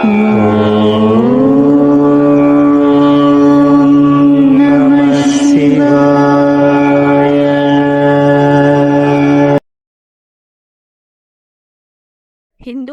హిందూ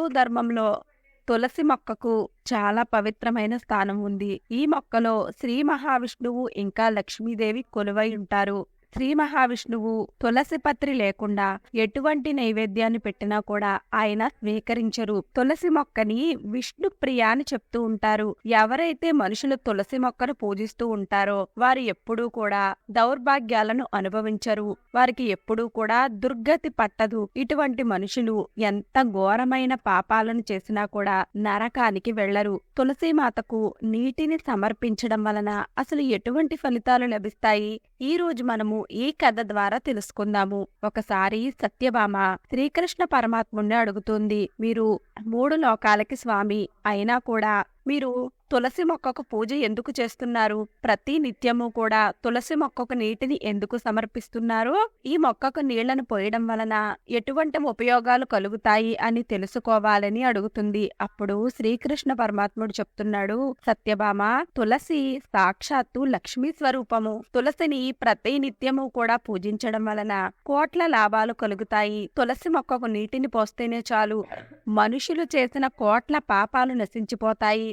ధర్మంలో తులసి మొక్కకు చాలా పవిత్రమైన స్థానం ఉంది. ఈ మొక్కలో శ్రీ మహావిష్ణువు ఇంకా లక్ష్మీదేవి కొలువై ఉంటారు. శ్రీ మహావిష్ణువు తులసి పత్రి లేకుండా ఎటువంటి నైవేద్యాన్ని పెట్టినా కూడా ఆయన స్వీకరించరు. తులసి మొక్కని విష్ణు ప్రియ అని చెప్తూ ఉంటారు. ఎవరైతే మనుషులు తులసి మొక్కను పూజిస్తూ ఉంటారో వారు ఎప్పుడూ కూడా దౌర్భాగ్యాలను అనుభవించరు. వారికి ఎప్పుడూ కూడా దుర్గతి పట్టదు. ఇటువంటి మనుషులు ఎంత ఘోరమైన పాపాలను చేసినా కూడా నరకానికి వెళ్ళరు తులసీమాతకు నీటిని సమర్పించడం వలన అసలు ఎటువంటి ఫలితాలు లభిస్తాయి? ఈ రోజు మనము ఈ కథ ద్వారా తెలుసుకుందాము. ఒకసారి సత్యభామ శ్రీకృష్ణ పరమాత్ముణ్ణి అడుగుతుంది మీరు మూడు లోకాలకి స్వామి అయినా కూడా మీరు తులసి మొక్కకు పూజ ఎందుకు చేస్తున్నారు? ప్రతి నిత్యము కూడా తులసి మొక్కకు నీటిని ఎందుకు సమర్పిస్తున్నారు? ఈ మొక్కకు నీళ్ళను పోయడం వలన ఎటువంటి ఉపయోగాలు కలుగుతాయి అని తెలుసుకోవాలని అడుగుతుంది. అప్పుడు శ్రీకృష్ణ పరమాత్ముడు చెప్తున్నాడు సత్యభామ తులసి సాక్షాత్తు లక్ష్మీ స్వరూపము. తులసిని ప్రతి నిత్యము కూడా పూజించడం వలన కోట్ల లాభాలు కలుగుతాయి. తులసి మొక్కకు నీటిని పోస్తేనే చాలు. మనుషులు చేసిన కోట్ల పాపాలు నశించిపోతాయి.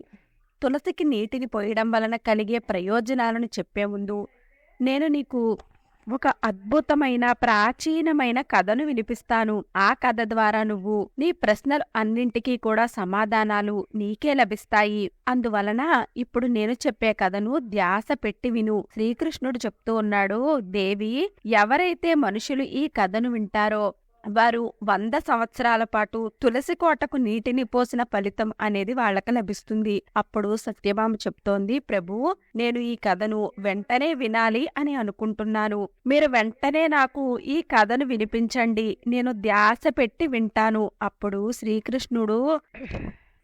తులసికి నీటిని పోయడం వలన కలిగే ప్రయోజనాలను చెప్పే ముందు నేను నీకు ఒక అద్భుతమైన ప్రాచీనమైన కథను వినిపిస్తాను. ఆ కథ ద్వారా నువ్వు నీ ప్రశ్నలు అన్నింటికీ కూడా సమాధానాలు నీకే లభిస్తాయి. అందువలన ఇప్పుడు నేను చెప్పే కథను ధ్యాస పెట్టి విను. శ్రీకృష్ణుడు చెప్తూ ఉన్నాడు దేవి ఎవరైతే మనుషులు ఈ కథను వింటారో వారు వంద సంవత్సరాల పాటు తులసి కోటకు నీటిని పోసిన ఫలితం అనేది వాళ్ళకి లభిస్తుంది. అప్పుడు సత్యభామ చెప్తోంది ప్రభు నేను ఈ కథను వెంటనే వినాలి అని అనుకుంటున్నాను. మీరు వెంటనే నాకు ఈ కథను వినిపించండి. నేను ధ్యాస పెట్టి వింటాను. అప్పుడు శ్రీకృష్ణుడు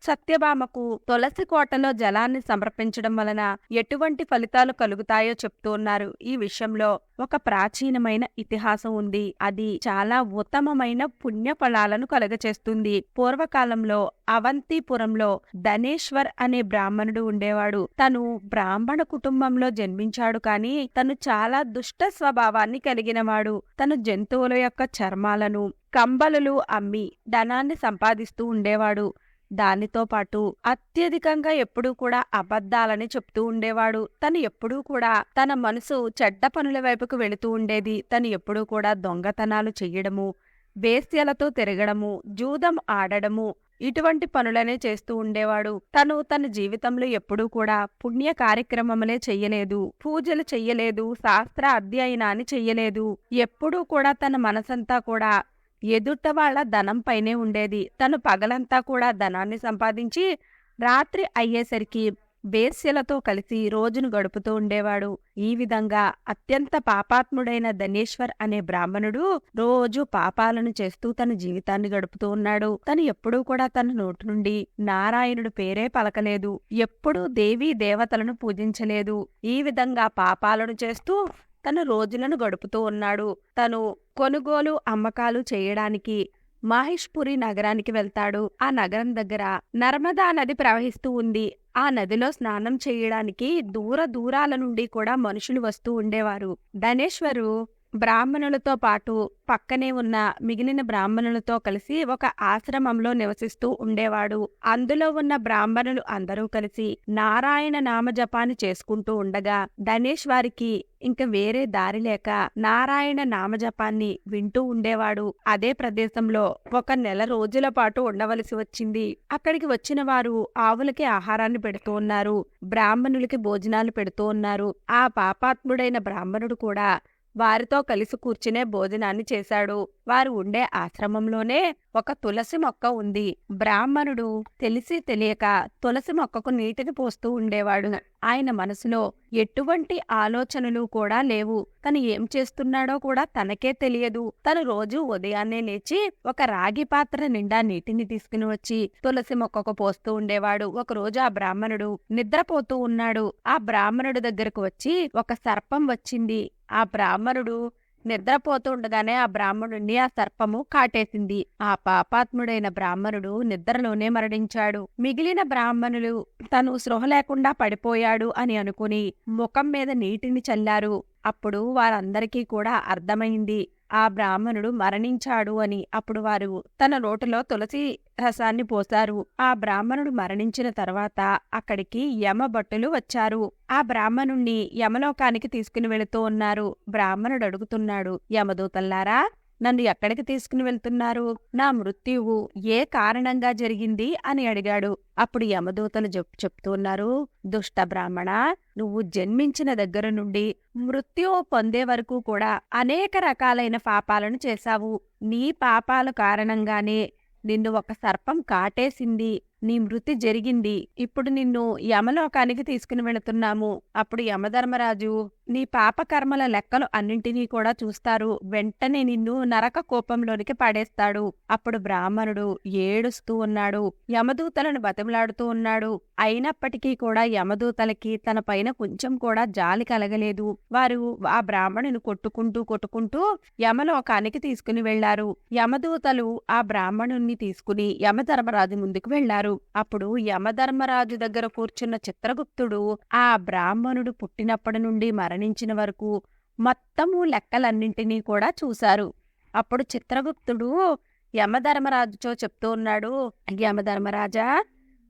సత్యభామకు తులసి కోటలో జలాన్ని సమర్పించడం వలన ఎటువంటి ఫలితాలు కలుగుతాయో చెప్తూ ఉన్నారు. ఈ విషయంలో ఒక ప్రాచీనమైన ఇతిహాసం ఉంది. అది చాలా ఉత్తమమైన పుణ్య ఫలాలను కలుగచేస్తుంది. పూర్వకాలంలో అవంతిపురంలో ధనేశ్వర్ అనే బ్రాహ్మణుడు ఉండేవాడు. తను బ్రాహ్మణ కుటుంబంలో జన్మించాడు కానీ తను చాలా దుష్ట స్వభావాన్ని కలిగినవాడు. తను జంతువుల యొక్క చర్మాలను కంబలులు అమ్మి ధనాన్ని సంపాదిస్తూ ఉండేవాడు. దానితో పాటు అత్యధికంగా ఎప్పుడూ కూడా అబద్ధాలని చెప్తూ ఉండేవాడు. తను ఎప్పుడూ కూడా తన మనసు చెడ్డ పనుల వైపుకు వెళుతూ ఉండేది. తను ఎప్పుడూ కూడా దొంగతనాలు చెయ్యడము వేశ్యలతో తిరగడము జూదం ఆడడము ఇటువంటి పనులనే చేస్తూ ఉండేవాడు. తను తన జీవితంలో ఎప్పుడూ కూడా పుణ్య కార్యక్రమములే చెయ్యలేదు పూజలు చెయ్యలేదు శాస్త్ర అధ్యయనాన్ని చెయ్యలేదు. ఎప్పుడూ కూడా తన మనసంతా కూడా ఎదుట వాళ్ళ ధనంపైనే ఉండేది. తను పగలంతా కూడా ధనాన్ని సంపాదించి రాత్రి అయ్యేసరికి వేశ్యలతో కలిసి రోజును గడుపుతూ ఉండేవాడు. ఈ విధంగా అత్యంత పాపాత్ముడైన ధనేశ్వర్ అనే బ్రాహ్మణుడు రోజు పాపాలను చేస్తూ తన జీవితాన్ని గడుపుతూ ఉన్నాడు. తను ఎప్పుడూ కూడా తన నోటి నుండి నారాయణుడు పేరే పలకలేదు. ఎప్పుడూ దేవీ దేవతలను పూజించలేదు. ఈ విధంగా పాపాలను చేస్తూ తను రోజులను గడుపుతూ ఉన్నాడు. తను కొనుగోలు అమ్మకాలు చేయడానికి మాహిష్పురి నగరానికి వెళ్తాడు. ఆ నగరం దగ్గర నర్మదా నది ప్రవహిస్తూ ఉంది. ఆ నదిలో స్నానం చేయడానికి దూర దూరాల నుండి కూడా మనుషులు వస్తూ ఉండేవారు. ధనేశ్వరు బ్రాహ్మణులతో పాటు పక్కనే ఉన్న మిగిలిన బ్రాహ్మణులతో కలిసి ఒక ఆశ్రమంలో నివసిస్తూ ఉండేవాడు. అందులో ఉన్న బ్రాహ్మణులు అందరూ కలిసి నారాయణ నామజపాన్ని చేసుకుంటూ ఉండగా ధనేష్ వారికి ఇంక వేరే దారి లేక నారాయణ నామజపాన్ని వింటూ ఉండేవాడు. అదే ప్రదేశంలో ఒక నెల రోజుల పాటు ఉండవలసి వచ్చింది. అక్కడికి వచ్చిన వారు ఆవులకి ఆహారాన్ని పెడుతూ ఉన్నారు. బ్రాహ్మణులకి భోజనాలు పెడుతూ ఉన్నారు. ఆ పాపాత్ముడైన బ్రాహ్మణుడు కూడా వారితో కలిసి కూర్చునే భోజనాన్ని చేశాడు. వారు ఉండే ఆశ్రమంలోనే ఒక తులసి మొక్క ఉంది. బ్రాహ్మణుడు తెలిసి తెలియక తులసి మొక్కకు నీటిని పోస్తూ ఉండేవాడు. ఆయన మనసులో ఎటువంటి ఆలోచనలు కూడా లేవు. తను ఏం చేస్తున్నాడో కూడా తనకే తెలియదు. తను రోజు ఉదయాన్నే లేచి ఒక రాగి పాత్ర నిండా నీటిని తీసుకుని వచ్చి తులసి మొక్కకు పోస్తూ ఉండేవాడు. ఒక రోజు ఆ బ్రాహ్మణుడు నిద్రపోతూ ఉన్నాడు. ఆ బ్రాహ్మణుడు దగ్గరకు వచ్చి ఒక సర్పం వచ్చింది. ఆ బ్రాహ్మణుడు నిద్రపోతుండగానే ఆ బ్రాహ్మణుణ్ణి ఆ సర్పము కాటేసింది. ఆ పాపాత్ముడైన బ్రాహ్మణుడు నిద్రలోనే మరణించాడు. మిగిలిన బ్రాహ్మణులు తను స్పృహ లేకుండా పడిపోయాడు అని అనుకుని ముఖం మీద నీటిని చల్లారు. అప్పుడు వారందరికీ కూడా అర్థమైంది. ఆ బ్రాహ్మణుడు మరణించాడు అని అప్పుడు వారు తన నోటిలో తులసి రసాన్ని పోశారు. ఆ బ్రాహ్మణుడు మరణించిన తర్వాత అక్కడికి యమ భట్టులు వచ్చారు. ఆ బ్రాహ్మణుణ్ణి యమలోకానికి తీసుకుని వెళుతూ ఉన్నారు. బ్రాహ్మణుడు అడుగుతున్నాడు యమదూతల్లారా నన్ను ఎక్కడికి తీసుకుని వెళ్తున్నారు? నా మృత్యువు ఏ కారణంగా జరిగింది? అని అడిగాడు. అప్పుడు యమదూతలు చెప్ చెప్తున్నారు దుష్ట బ్రాహ్మణ నువ్వు జన్మించిన దగ్గర నుండి మృత్యువు పొందే వరకు కూడా అనేక రకాలైన పాపాలను చేశావు. నీ పాపాల కారణంగానే నిన్ను ఒక సర్పం కాటేసింది. నీ మృతి జరిగింది. ఇప్పుడు నిన్ను యమలోకానికి తీసుకుని వెళుతున్నాము. అప్పుడు యమధర్మరాజు నీ పాపకర్మల లెక్కలు అన్నింటినీ కూడా చూస్తారు. వెంటనే నిన్ను నరక కోపంలోనికి పడేస్తాడు. అప్పుడు బ్రాహ్మణుడు ఏడుస్తూ ఉన్నాడు. యమదూతలను బతిమలాడుతూ ఉన్నాడు. అయినప్పటికీ కూడా యమదూతలకి తన పైన కొంచెం కూడా జాలి కలగలేదు. వారు ఆ బ్రాహ్మణుని కొట్టుకుంటూ కొట్టుకుంటూ యమలోకానికి తీసుకుని వెళ్ళారు. యమదూతలు ఆ బ్రాహ్మణుణ్ణి తీసుకుని యమధర్మరాజు ముందుకు వెళ్ళారు. అప్పుడు యమధర్మరాజు దగ్గర కూర్చున్న చిత్రగుప్తుడు ఆ బ్రాహ్మణుడు పుట్టినప్పటి నుండి మరణించిన వరకు మొత్తము లెక్కలన్నింటినీ కూడా చూశారు. అప్పుడు చిత్రగుప్తుడు యమధర్మరాజుతో చెప్తూ ఉన్నాడు యమధర్మరాజా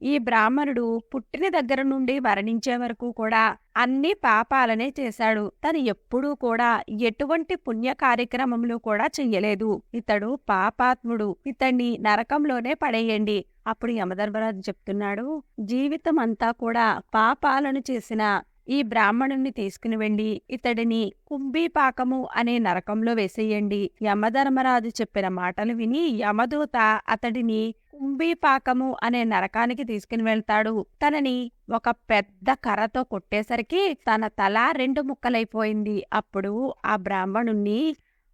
ఈ బ్రాహ్మణుడు పుట్టిన దగ్గర నుండి మరణించే వరకు కూడా అన్ని పాపాలనే చేశాడు. తను ఎప్పుడూ కూడా ఎటువంటి పుణ్య కార్యక్రమంలో కూడా చెయ్యలేదు. ఇతడు పాపాత్ముడు. ఇతన్ని నరకంలోనే పడేయండి. అప్పుడు యమధర్మరాజు చెప్తున్నాడు జీవితం అంతా కూడా పాపాలను చేసిన ఈ బ్రాహ్మణుణ్ణి తీసుకుని వెళ్ళి ఇతడిని కుంభీపాకము అనే నరకంలో వేసేయండి. యమధర్మరాజు చెప్పిన మాటలు విని యమదూత అతడిని కుంభీపాకము అనే నరకానికి తీసుకుని వెళ్తాడు తనని ఒక పెద్ద కర్రతో కొట్టేసరికి తన తల రెండు ముక్కలైపోయింది. అప్పుడు ఆ బ్రాహ్మణుణ్ణి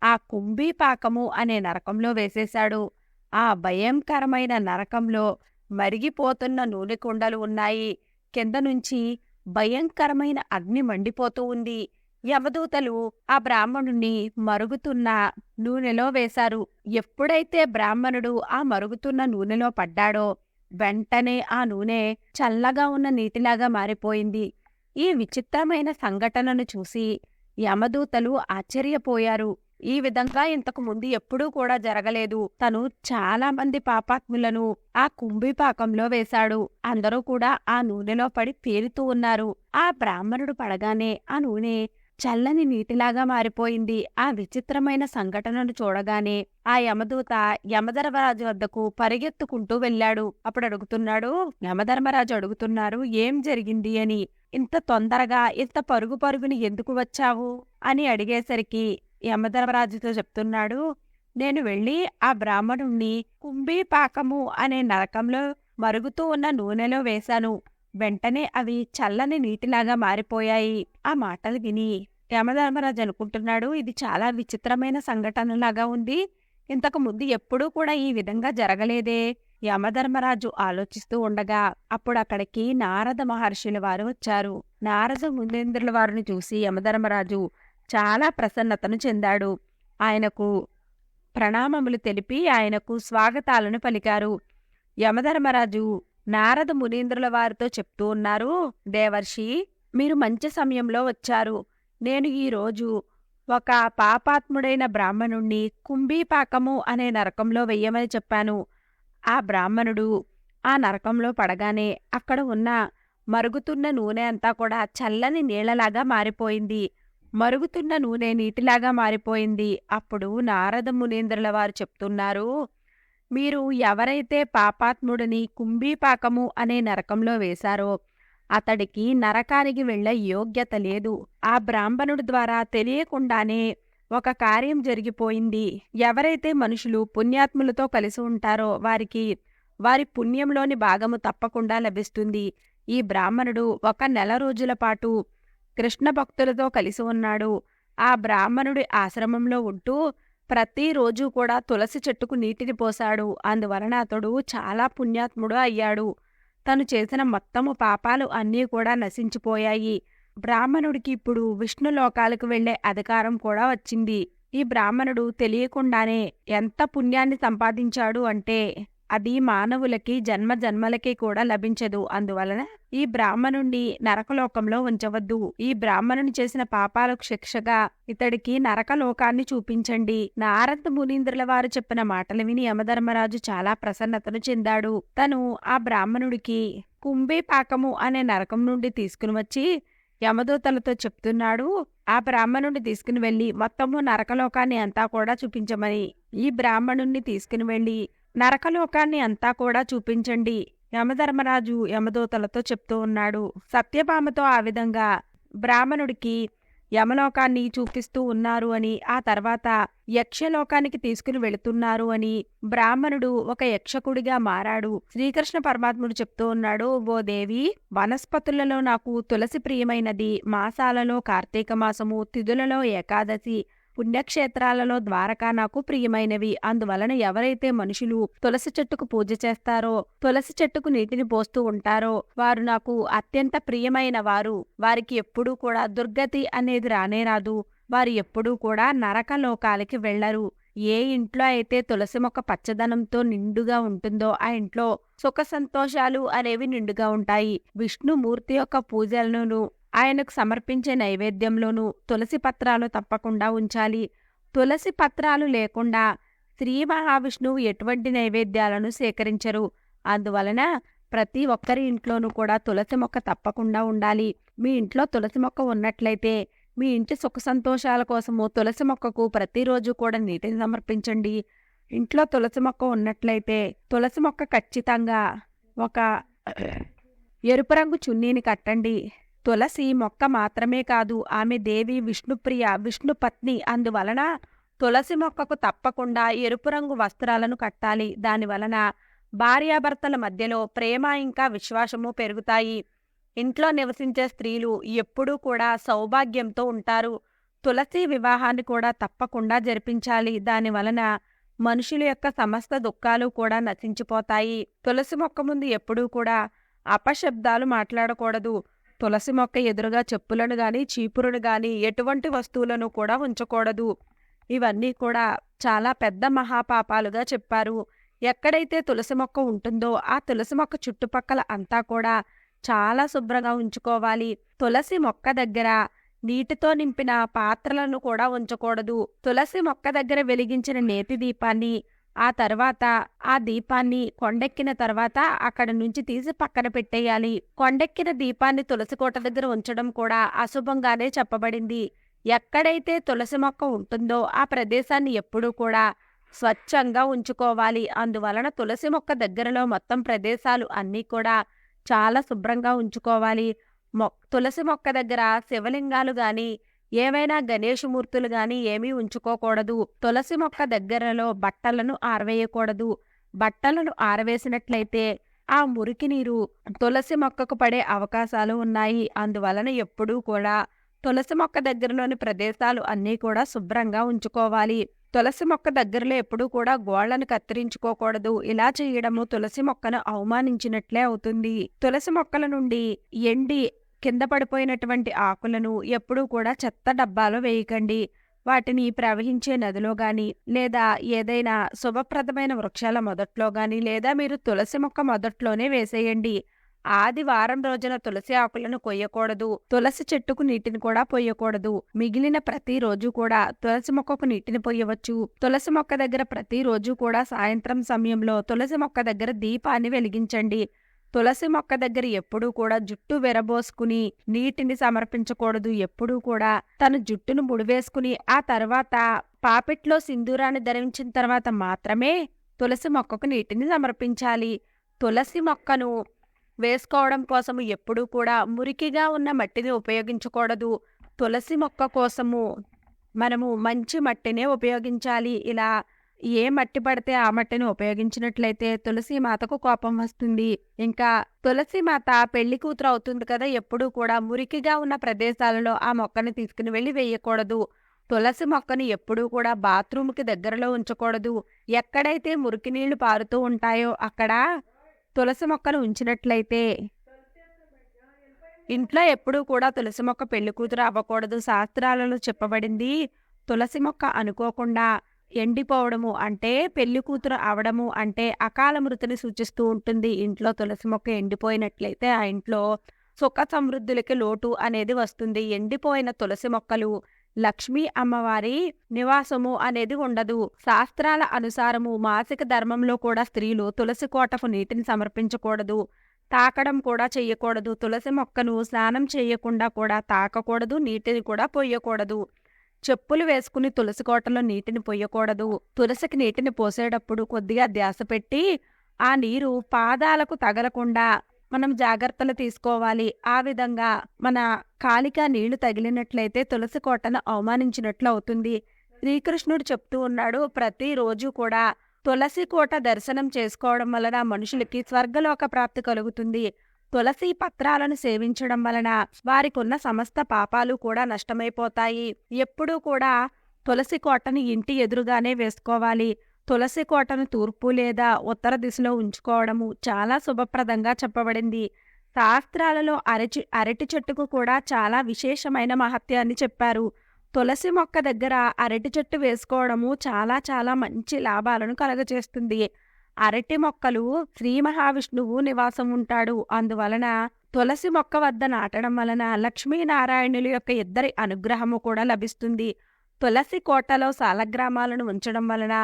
ఆ కుంభీపాకము అనే నరకంలో వేసేశాడు. ఆ భయంకరమైన నరకంలో మరిగిపోతున్న నూనె కుండలు ఉన్నాయి. కింద నుంచి భయంకరమైన అగ్ని మండిపోతూ ఉంది. యమదూతలు ఆ బ్రాహ్మణుణ్ణి మరుగుతున్న నూనెలో వేశారు. ఎప్పుడైతే బ్రాహ్మణుడు ఆ మరుగుతున్న నూనెలో పడ్డాడో వెంటనే ఆ నూనె చల్లగా ఉన్న నీటిలాగా మారిపోయింది. ఈ విచిత్రమైన సంఘటనను చూసి యమదూతలు ఆశ్చర్యపోయారు. ఈ విధంగా ఇంతకు ముందు ఎప్పుడూ కూడా జరగలేదు. తను చాలా మంది పాపాత్ములను ఆ కుంభిపాకంలో వేశాడు. అందరూ కూడా ఆ నూనెలో పడి పేరుతూ ఉన్నారు. ఆ బ్రాహ్మణుడు పడగానే ఆ నూనె చల్లని నీటిలాగా మారిపోయింది. ఆ విచిత్రమైన సంఘటనను చూడగానే ఆ యమదూత యమధర్మరాజు వద్దకు పరిగెత్తుకుంటూ వెళ్ళాడు. అప్పుడు అడుగుతున్నాడు యమధర్మరాజు అడుగుతున్నారు ఏం జరిగింది అని? ఇంత తొందరగా ఇంత పరుగు పరుగుని ఎందుకు వచ్చావు? అని అడిగేసరికి యమధర్మరాజుతో చెప్తున్నాడు నేను వెళ్ళి ఆ బ్రాహ్మణుణ్ణి కుంభీపాకము అనే నరకంలో మరుగుతూ ఉన్న నూనెలో వేశాను. వెంటనే అవి చల్లని నీటిలాగా మారిపోయాయి. ఆ మాటలు విని యమధర్మరాజు అనుకుంటున్నాడు ఇది చాలా విచిత్రమైన సంఘటనలాగా ఉంది. ఇంతకు ముందు ఎప్పుడూ కూడా ఈ విధంగా జరగలేదే. యమధర్మరాజు ఆలోచిస్తూ ఉండగా అప్పుడు అక్కడికి నారద మహర్షుల వారు వచ్చారు. నారద ముందేంద్రుల వారిని చూసి యమధర్మరాజు చాలా ప్రసన్నతను చెందాడు. ఆయనకు ప్రణామములు తెలిపి ఆయనకు స్వాగతాలను పలికారు. యమధర్మరాజు నారద మునీంద్రుల వారితో చెప్తూ ఉన్నారు దేవర్షి మీరు మంచి సమయంలో వచ్చారు. నేను ఈరోజు ఒక పాపాత్ముడైన బ్రాహ్మణుణ్ణి కుంభీపాకము అనే నరకంలో వెయ్యమని చెప్పాను. ఆ బ్రాహ్మణుడు ఆ నరకంలో పడగానే అక్కడ ఉన్న మరుగుతున్న నూనె అంతా కూడా చల్లని నీళ్ళలాగా మారిపోయింది. మరుగుతున్న నూనె నీటిలాగా మారిపోయింది. అప్పుడు నారద మునీంద్రుల వారు చెప్తున్నారు మీరు ఎవరైతే పాపాత్ముడిని కుంభీపాకము అనే నరకంలో వేశారో అతడికి నరకానికి వెళ్ళే యోగ్యత లేదు. ఆ బ్రాహ్మణుడి ద్వారా తెలియకుండానే ఒక కార్యం జరిగిపోయింది. ఎవరైతే మనుషులు పుణ్యాత్ములతో కలిసి ఉంటారో వారికి వారి పుణ్యంలోని భాగము తప్పకుండా లభిస్తుంది. ఈ బ్రాహ్మణుడు ఒక నెల రోజుల పాటు కృష్ణ భక్తులతో కలిసి ఉన్నాడు. ఆ బ్రాహ్మణుడి ఆశ్రమంలో ఉంటూ ప్రతిరోజు కూడా తులసి చెట్టుకు నీటిని పోశాడు. అందువలన అతడు చాలా పుణ్యాత్ముడు అయ్యాడు. తను చేసిన మొత్తము పాపాలు అన్నీ కూడా నశించిపోయాయి. బ్రాహ్మణుడికి ఇప్పుడు విష్ణులోకాలకు వెళ్ళే అధికారం కూడా వచ్చింది. ఈ బ్రాహ్మణుడు తెలియకుండానే ఎంత పుణ్యాన్ని సంపాదించాడు అంటే అది మానవులకి జన్మ జన్మలకి కూడా లభించదు. అందువలన ఈ బ్రాహ్మణుణ్ణి నరకలోకంలో ఉంచవద్దు. ఈ బ్రాహ్మణుని చేసిన పాపాలకు శిక్షగా ఇతడికి నరకలోకాన్ని చూపించండి. నారద మునీంద్రుల వారు చెప్పిన మాటలు విని యమధర్మరాజు చాలా ప్రసన్నతను చెందాడు. తను ఆ బ్రాహ్మణుడికి కుంభీ పాకము అనే నరకం నుండి తీసుకుని వచ్చి యమదూతలతో చెప్తున్నాడు. ఆ బ్రాహ్మణుడిని తీసుకుని వెళ్ళి మొత్తము నరకలోకాన్ని అంతా కూడా చూపించమని. ఈ బ్రాహ్మణుణ్ణి తీసుకుని వెళ్ళి నరకలోకాన్ని అంతా కూడా చూపించండి. యమధర్మరాజు యమదూతలతో చెప్తూ ఉన్నాడు. సత్యభామతో ఆ విధంగా బ్రాహ్మణుడికి యమలోకాన్ని చూపిస్తూ ఉన్నారు అని ఆ తర్వాత యక్షలోకానికి తీసుకుని వెళుతున్నారు అని బ్రాహ్మణుడు ఒక యక్షకుడిగా మారాడు. శ్రీకృష్ణ పరమాత్ముడు చెప్తూ ఉన్నాడు ఓ దేవి వనస్పతులలో నాకు తులసి ప్రియమైనది. మాసాలలో కార్తీక మాసము తిథులలో ఏకాదశి. పుణ్యక్షేత్రాలలో ద్వారకా నాకు ప్రియమైనవి. అందువలన ఎవరైతే మనుషులు తులసి చెట్టుకు పూజ చేస్తారో తులసి చెట్టుకు నీటిని పోస్తూ ఉంటారో వారు నాకు అత్యంత ప్రియమైన వారు. వారికి ఎప్పుడూ కూడా దుర్గతి అనేది రానే రాదు. వారు ఎప్పుడూ కూడా నరకలోకాలకి వెళ్ళరు ఏ ఇంట్లో అయితే తులసి మొక్క పచ్చదనంతో నిండుగా ఉంటుందో ఆ ఇంట్లో సుఖ సంతోషాలు అనేవి నిండుగా ఉంటాయి. విష్ణుమూర్తి యొక్క పూజలను ఆయనకు సమర్పించే నైవేద్యంలోనూ తులసి పత్రాలు తప్పకుండా ఉంచాలి. తులసి పత్రాలు లేకుండా శ్రీ మహావిష్ణువు ఎటువంటి నైవేద్యాలను సేకరించరు. అందువలన ప్రతి ఒక్కరి ఇంట్లోనూ కూడా తులసి మొక్క తప్పకుండా ఉండాలి. మీ ఇంట్లో తులసి మొక్క ఉన్నట్లయితే మీ ఇంటి సుఖ సంతోషాల కోసము తులసి మొక్కకు ప్రతిరోజు కూడా నీటిని సమర్పించండి. ఇంట్లో తులసి మొక్క ఉన్నట్లయితే తులసి మొక్క ఖచ్చితంగా ఒక ఎరుపు రంగు చున్నీని కట్టండి. తులసి మొక్క మాత్రమే కాదు ఆమె దేవి విష్ణుప్రియ విష్ణు పత్ని అందువలన తులసి మొక్కకు తప్పకుండా ఎరుపు రంగు వస్త్రాలను కట్టాలి. దానివలన భార్యాభర్తల మధ్యలో ప్రేమ ఇంకా విశ్వాసము పెరుగుతాయి. ఇంట్లో నివసించే స్త్రీలు ఎప్పుడూ కూడా సౌభాగ్యంతో ఉంటారు. తులసి వివాహాన్ని కూడా తప్పకుండా జరిపించాలి. దానివలన మనుషుల యొక్క సమస్త దుఃఖాలు కూడా నశించిపోతాయి. తులసి మొక్క ముందు ఎప్పుడూ కూడా అపశబ్దాలు మాట్లాడకూడదు. తులసి మొక్క ఎదురుగా చెప్పులను గాని చీపురును గాని ఎటువంటి వస్తువులను కూడా ఉంచకూడదు. ఇవన్నీ కూడా చాలా పెద్ద మహాపాపాలుగా చెప్పారు. ఎక్కడైతే తులసి మొక్క ఉంటుందో ఆ తులసి మొక్క చుట్టుపక్కల అంతా కూడా చాలా శుభ్రంగా ఉంచుకోవాలి. తులసి మొక్క దగ్గర నీటితో నింపిన పాత్రలను కూడా ఉంచకూడదు. తులసి మొక్క దగ్గర వెలిగించిన నేతి దీపాన్ని ఆ తర్వాత ఆ దీపాన్ని కొండెక్కిన తర్వాత అక్కడ నుంచి తీసి పక్కన పెట్టేయాలి. కొండెక్కిన దీపాన్ని తులసి కోట దగ్గర ఉంచడం కూడా అశుభంగానే చెప్పబడింది. ఎక్కడైతే తులసి మొక్క ఉంటుందో ఆ ప్రదేశాన్ని ఎప్పుడూ కూడా స్వచ్ఛంగా ఉంచుకోవాలి. అందువలన తులసి మొక్క దగ్గరలో మొత్తం ప్రదేశాలు అన్నీ కూడా చాలా శుభ్రంగా ఉంచుకోవాలి. మొ తులసి మొక్క దగ్గర శివలింగాలు కానీ ఏవైనా గణేషమూర్తులు గాని ఏమీ ఉంచుకోకూడదు. తులసి మొక్క దగ్గరలో బట్టలను ఆరవేయకూడదు. బట్టలను ఆరవేసినట్లయితే ఆ మురికి నీరు తులసి మొక్కకు పడే అవకాశాలు ఉన్నాయి. అందువలన ఎప్పుడూ కూడా తులసి మొక్క దగ్గరలోని ప్రదేశాలు అన్నీ కూడా శుభ్రంగా ఉంచుకోవాలి. తులసి మొక్క దగ్గరలో ఎప్పుడూ కూడా గోళ్ళను కత్తిరించుకోకూడదు. ఇలా చేయడము తులసి మొక్కను అవమానించినట్లే అవుతుంది. తులసి మొక్కల నుండి ఎండి కింద పడిపోయినటువంటి ఆకులను ఎప్పుడూ కూడా చెత్త డబ్బాలో వేయకండి. వాటిని ప్రవహించే నదిలో గాని లేదా ఏదైనా శుభప్రదమైన వృక్షాల మొదట్లో గాని లేదా మీరు తులసి మొక్క మొదట్లోనే వేసేయండి. ఆదివారం రోజున తులసి ఆకులను కొయ్యకూడదు. తులసి చెట్టుకు నీటిని కూడా పొయ్యకూడదు మిగిలిన ప్రతిరోజు కూడా తులసి మొక్కకు నీటిని పొయ్యవచ్చు తులసి మొక్క దగ్గర ప్రతిరోజు కూడా సాయంత్రం సమయంలో తులసి మొక్క దగ్గర దీపాన్ని వెలిగించండి. తులసి మొక్క దగ్గర ఎప్పుడూ కూడా జుట్టు విరబోసుకుని నీటిని సమర్పించకూడదు. ఎప్పుడూ కూడా తన జుట్టును ముడివేసుకుని ఆ తర్వాత పాపెట్లో సింధూరాన్ని ధరించిన తర్వాత మాత్రమే తులసి మొక్కకు నీటిని సమర్పించాలి. తులసి మొక్కను వేసుకోవడం కోసం ఎప్పుడూ కూడా మురికిగా ఉన్న మట్టిని ఉపయోగించకూడదు. తులసి మొక్క కోసము మనము మంచి మట్టినే ఉపయోగించాలి. ఇలా ఏ మట్టి పడితే ఆ మట్టిని ఉపయోగించినట్లయితే తులసి మాతకు కోపం వస్తుంది. ఇంకా తులసి మాత పెళ్ళి కూతురు అవుతుంది కదా ఎప్పుడూ కూడా మురికిగా ఉన్న ప్రదేశాలలో ఆ మొక్కని తీసుకుని వెళ్ళి వేయకూడదు. తులసి మొక్కని ఎప్పుడూ కూడా బాత్రూమ్కి దగ్గరలో ఉంచకూడదు. ఎక్కడైతే మురికి నీళ్ళు పారుతూ ఉంటాయో అక్కడ తులసి మొక్కను ఉంచినట్లయితే ఇంట్లో ఎప్పుడూ కూడా తులసి మొక్క పెళ్ళి కూతురు అవ్వకూడదు శాస్త్రాలలో చెప్పబడింది. తులసి మొక్క అనుకోకుండా ఎండిపోవడము అంటే పెళ్ళి కూతురు అవడము అంటే అకాల మృతిని సూచిస్తూ ఉంటుంది. ఇంట్లో తులసి మొక్క ఎండిపోయినట్లయితే ఆ ఇంట్లో సుఖ సమృద్ధులకి లోటు అనేది వస్తుంది. ఎండిపోయిన తులసి మొక్కలు లక్ష్మీ అమ్మవారి నివాసము అనేది ఉండదు. శాస్త్రాల అనుసారము మాసిక ధర్మంలో కూడా స్త్రీలు తులసి కోటకు నీటిని సమర్పించకూడదు. తాకడం కూడా చేయకూడదు తులసి మొక్కను స్నానం చేయకుండా కూడా తాకకూడదు. నీటిని కూడా పొయ్యకూడదు చెప్పులు వేసుకుని తులసి కోటలో నీటిని పొయ్యకూడదు తులసికి నీటిని పోసేటప్పుడు కొద్దిగా ధ్యాస పెట్టి ఆ నీరు పాదాలకు తగలకుండా మనం జాగ్రత్తలు తీసుకోవాలి. ఆ విధంగా మన కాలిక నీళ్ళు తగిలినట్లయితే తులసి కోటను అవమానించినట్లు అవుతుంది. శ్రీకృష్ణుడు చెప్తూ ఉన్నాడు ప్రతిరోజు కూడా తులసి కోట దర్శనం చేసుకోవడం వలన మనుషులకి స్వర్గలోక ప్రాప్తి కలుగుతుంది. తులసి పత్రాలను సేవించడం వలన వారికున్న సమస్త పాపాలు కూడా నష్టమైపోతాయి. ఎప్పుడూ కూడా తులసి కోటని ఇంటి ఎదురుగానే వేసుకోవాలి. తులసి కోటను తూర్పు లేదా ఉత్తర దిశలో ఉంచుకోవడము చాలా శుభప్రదంగా చెప్పబడింది. శాస్త్రాలలో అరచి అరటి చెట్టుకు కూడా చాలా విశేషమైన మహత్యాన్ని చెప్పారు. తులసి మొక్క దగ్గర అరటి చెట్టు వేసుకోవడము చాలా చాలా మంచి లాభాలను కలగజేస్తుంది. అరటి మొక్కలు శ్రీ మహావిష్ణువు నివాసం ఉంటాడు. అందువలన తులసి మొక్క వద్ద నాటడం వలన లక్ష్మీనారాయణుల యొక్క ఇద్దరి అనుగ్రహము కూడా లభిస్తుంది. తులసి కోటలో సాలగ్రామాలను ఉంచడం వలన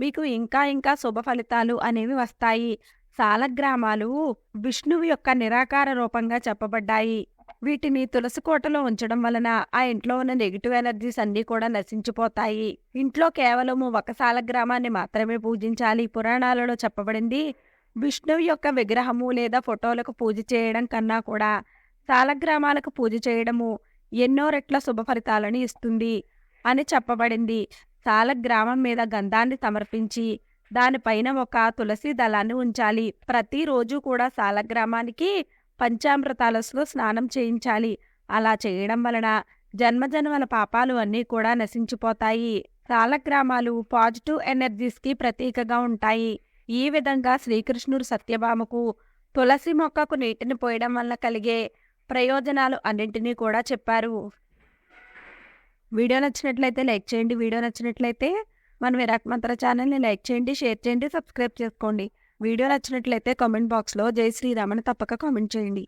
మీకు ఇంకా ఇంకా శుభ ఫలితాలు అనేవి వస్తాయి. సాలగ్రామాలు విష్ణువు యొక్క నిరాకార రూపంగా చెప్పబడ్డాయి. వీటిని తులసి కోటలో ఉంచడం వలన ఆ ఇంట్లో ఉన్న నెగిటివ్ ఎనర్జీస్ అన్నీ కూడా నశించిపోతాయి. ఇంట్లో కేవలము ఒక సాలగ్రామాన్ని మాత్రమే పూజించాలి. పురాణాలలో చెప్పబడింది విష్ణువు యొక్క విగ్రహము లేదా ఫోటోలకు పూజ చేయడం కన్నా కూడా సాలగ్రామాలకు పూజ చేయడము ఎన్నో రెట్ల శుభ ఫలితాలను ఇస్తుంది అని చెప్పబడింది. సాలగ్రామం మీద గంధాన్ని సమర్పించి దానిపైన ఒక తులసి దళాన్ని ఉంచాలి. ప్రతిరోజు కూడా సాలగ్రామానికి పంచామృతాలతో స్నానం చేయించాలి. అలా చేయడం వలన జన్మజన్మల పాపాలు అన్నీ కూడా నశించిపోతాయి. కాలగ్రామాలు పాజిటివ్ ఎనర్జీస్కి ప్రతీకగా ఉంటాయి. ఈ విధంగా శ్రీకృష్ణుడు సత్యభామకు తులసి మొక్కకు నీటిని పోయడం వల్ల కలిగే ప్రయోజనాలు అన్నింటినీ కూడా చెప్పారు. వీడియో నచ్చినట్లయితే లైక్ చేయండి. వీడియో నచ్చినట్లయితే మన విరాట్ మంత్ర ఛానల్ని లైక్ చేయండి షేర్ చేయండి సబ్స్క్రైబ్ చేసుకోండి. వీడియో నచ్చినట్లయితే కామెంట్ బాక్స్లో జై శ్రీరామ్ అని తప్పక కామెంట్ చేయండి.